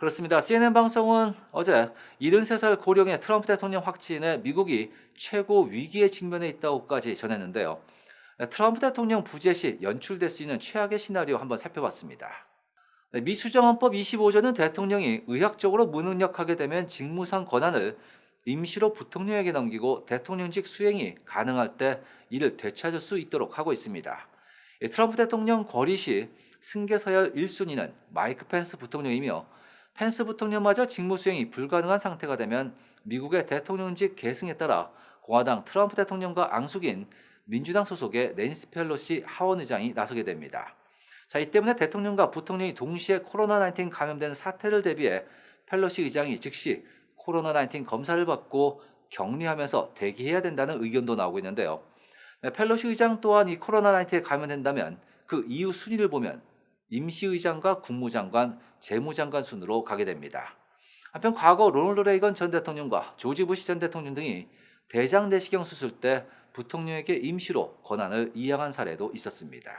그렇습니다. CNN 방송은 어제 73살 고령의 트럼프 대통령 확진에 미국이 최고 위기에 직면해 있다고까지 전했는데요. 네, 트럼프 대통령 부재 시 연출될 수 있는 최악의 시나리오 한번 살펴봤습니다. 네, 미 수정헌법 25조는 대통령이 의학적으로 무능력하게 되면 직무상 권한을 임시로 부통령에게 넘기고 대통령직 수행이 가능할 때 이를 되찾을 수 있도록 하고 있습니다. 예, 트럼프 대통령 거리 시 승계 서열 1순위는 마이크 펜스 부통령이며 펜스 부통령마저 직무 수행이 불가능한 상태가 되면 미국의 대통령직 계승에 따라 공화당 트럼프 대통령과 앙숙인 민주당 소속의 낸시 펠로시 하원 의장이 나서게 됩니다. 자, 이 때문에 대통령과 부통령이 동시에 코로나19 감염된 사태를 대비해 펠로시 의장이 즉시 코로나19 검사를 받고 격리하면서 대기해야 된다는 의견도 나오고 있는데요. 네, 펠로시 의장 또한 이 코로나19에 감염된다면 그 이후 순위를 보면 임시의장과 국무장관, 재무장관 순으로 가게 됩니다. 한편 과거 로널드 레이건 전 대통령과 조지 부시 전 대통령 등이 대장 내시경 수술 때 부통령에게 임시로 권한을 이양한 사례도 있었습니다.